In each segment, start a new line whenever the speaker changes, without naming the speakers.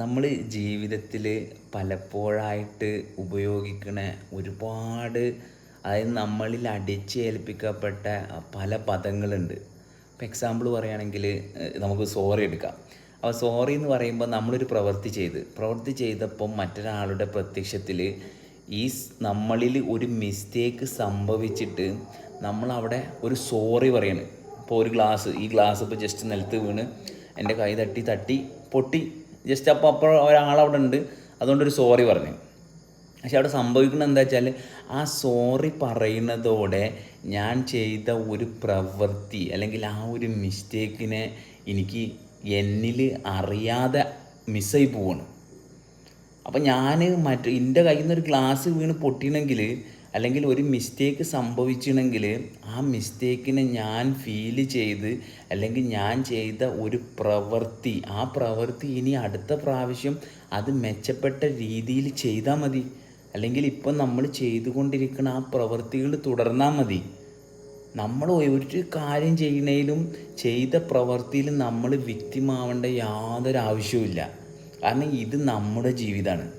നമ്മൾ ജീവിതത്തിൽ പലപ്പോഴായിട്ട് ഉപയോഗിക്കണ ഒരുപാട് അതായത് നമ്മളിൽ അടിച്ചേൽപ്പിക്കപ്പെട്ട പല പദങ്ങളുണ്ട്. ഇപ്പം എക്സാമ്പിൾ പറയുകയാണെങ്കിൽ നമുക്ക് സോറി എടുക്കാം. അപ്പോൾ സോറി എന്ന് പറയുമ്പോൾ നമ്മളൊരു പ്രവൃത്തി ചെയ്ത് പ്രവൃത്തി ചെയ്തപ്പം മറ്റൊരാളുടെ പ്രത്യക്ഷത്തിൽ ഈ നമ്മളിൽ ഒരു മിസ്റ്റേക്ക് സംഭവിച്ചിട്ട് നമ്മളവിടെ ഒരു സോറി പറയണ്. ഇപ്പോൾ ഒരു ഗ്ലാസ് ഈ ഗ്ലാസ് ഇപ്പോൾ ജസ്റ്റ് നിലത്ത് വീണ് എന്റെ കൈ തട്ടി തട്ടി പൊട്ടി. ജസ്റ്റ് അപ്പോൾ അപ്പോൾ ഒരാളവിടെ ഉണ്ട് അതുകൊണ്ടൊരു സോറി പറഞ്ഞു. പക്ഷെ അവിടെ സംഭവിക്കുന്നത് എന്താ വെച്ചാൽ ആ സോറി പറയുന്നതോടെ ഞാൻ ചെയ്ത ഒരു പ്രവൃത്തി അല്ലെങ്കിൽ ആ ഒരു മിസ്റ്റേക്കിനെ എനിക്ക് എന്നിൽ അറിയാതെ മിസ്സായി പോവാണ്. അപ്പം ഞാൻ മറ്റു എന്റെ കയ്യിൽ നിന്ന് ഒരു ഗ്ലാസ് വീണ് പൊട്ടിയണമെങ്കിൽ അല്ലെങ്കിൽ ഒരു മിസ്റ്റേക്ക് സംഭവിച്ചിണെങ്കിൽ ആ മിസ്റ്റേക്കിനെ ഞാൻ ഫീൽ ചെയ്ത് അല്ലെങ്കിൽ ഞാൻ ചെയ്ത ഒരു പ്രവൃത്തി ആ പ്രവൃത്തി ഇനി അടുത്ത പ്രാവശ്യം അത് മെച്ചപ്പെട്ട രീതിയിൽ ചെയ്താൽ മതി. അല്ലെങ്കിൽ ഇപ്പം നമ്മൾ ചെയ്തുകൊണ്ടിരിക്കുന്ന ആ പ്രവൃത്തികൾ തുടർന്നാൽ മതി. നമ്മൾ ഒരു കാര്യം ചെയ്യുന്നതിലും ചെയ്ത പ്രവൃത്തിയിലും നമ്മൾ വിക്തിമാവേണ്ട യാതൊരു ആവശ്യവുമില്ല. കാരണം ഇത് നമ്മുടെ ജീവിതമാണ്.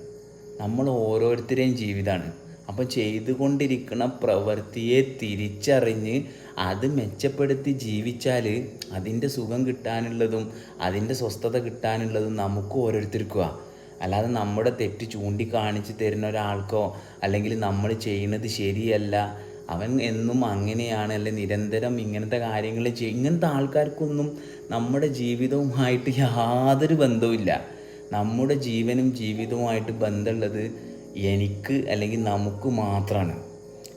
നമ്മൾ ഓരോരുത്തരെയും ജീവിതമാണ്. അപ്പോൾ ചെയ്തുകൊണ്ടിരിക്കുന്ന പ്രവൃത്തിയെ തിരിച്ചറിഞ്ഞ് അത് മെച്ചപ്പെടുത്തി ജീവിച്ചാൽ അതിന്റെ സുഖം കിട്ടാനുള്ളതും അതിന്റെ സ്വസ്ഥത കിട്ടാനുള്ളതും നമുക്ക് ഓരോരുത്തർക്കുക അല്ലാതെ നമ്മുടെ തെറ്റ് ചൂണ്ടിക്കാണിച്ച് തരുന്ന ഒരാൾക്കോ അല്ലെങ്കിൽ നമ്മൾ ചെയ്യുന്നത് ശരിയല്ല അവൻ എന്നും അങ്ങനെയാണ് അല്ലെ നിരന്തരം ഇങ്ങനത്തെ കാര്യങ്ങൾ ചെയ്യും ഇങ്ങനത്തെ ആൾക്കാർക്കൊന്നും നമ്മുടെ ജീവിതവുമായിട്ട് യാതൊരു ബന്ധവുമില്ല. നമ്മുടെ ജീവനും ജീവിതവുമായിട്ട് ബന്ധമുള്ളത് എനിക്ക് അല്ലെങ്കിൽ നമുക്ക് മാത്രമാണ്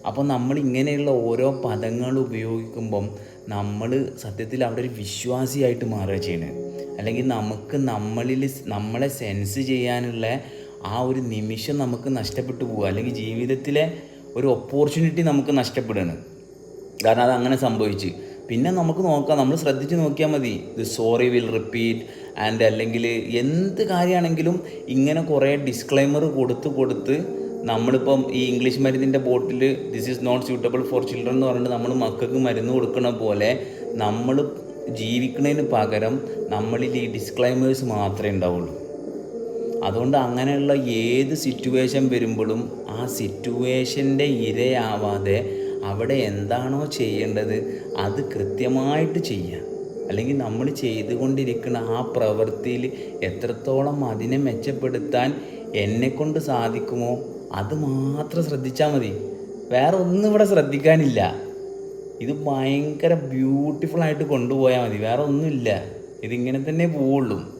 അപ്പോൾ നമ്മൾ ഇങ്ങനെയുള്ള ഓരോ പദങ്ങൾ ഉപയോഗിക്കുമ്പം നമ്മൾ സത്യത്തിൽ അവിടെ ഒരു വിശ്വാസിയായിട്ട് മാറുക ചെയ്യുന്നത്. അല്ലെങ്കിൽ നമുക്ക് നമ്മളിൽ നമ്മളെ സെൻസ് ചെയ്യാനുള്ള ആ ഒരു നിമിഷം നമുക്ക് നഷ്ടപ്പെട്ടു പോവുക. അല്ലെങ്കിൽ ജീവിതത്തിലെ ഒരു ഓപ്പർച്യൂണിറ്റി നമുക്ക് നഷ്ടപ്പെടുകയാണ്. കാരണം അത് അങ്ങനെ സംഭവിച്ച്. പിന്നെ നമുക്ക് നോക്കാം. നമ്മൾ ശ്രദ്ധിച്ച് നോക്കിയാൽ മതി. ഇത് സോറി വിൽ റിപ്പീറ്റ് ആൻഡ് അല്ലെങ്കിൽ എന്ത് കാര്യമാണെങ്കിലും ഇങ്ങനെ കുറേ ഡിസ്ക്ലൈമർ കൊടുത്ത് കൊടുത്ത് നമ്മളിപ്പം ഈ ഇംഗ്ലീഷ് മരുന്നിന്റെ bottle this is not suitable for children എന്ന് പറഞ്ഞിട്ട് നമ്മൾ മക്കൾക്ക് മരുന്ന് കൊടുക്കണ പോലെ നമ്മൾ ജീവിക്കുന്നതിന് പകരം നമ്മളിൽ ഈ ഡിസ്ക്ലൈമേഴ്സ് മാത്രമേ ഉണ്ടാവുള്ളൂ. അതുകൊണ്ട് അങ്ങനെയുള്ള ഏത് സിറ്റുവേഷൻ വരുമ്പോഴും ആ സിറ്റുവേഷന്റെ ഇരയാവാതെ അവിടെ എന്താണോ ചെയ്യേണ്ടത് അത് കൃത്യമായിട്ട് ചെയ്യുക അല്ലെങ്കിൽ നമ്മൾ ചെയ്തുകൊണ്ടിരിക്കുന്ന ആ പ്രവൃത്തിയിൽ എത്രത്തോളം അതിനെ മെച്ചപ്പെടുത്താൻ എന്നെക്കൊണ്ട് സാധിക്കുമോ അത് മാത്രം ശ്രദ്ധിച്ചാൽ മതി. വേറെ ഒന്നും ഇവിടെ ശ്രദ്ധിക്കാനില്ല. ഇത് ഭയങ്കര ബ്യൂട്ടിഫുൾ ആയിട്ട് കൊണ്ടുപോയാൽ മതി. വേറെ ഒന്നുമില്ല. ഇതിങ്ങനെ തന്നെ പോവുള്ളൂ.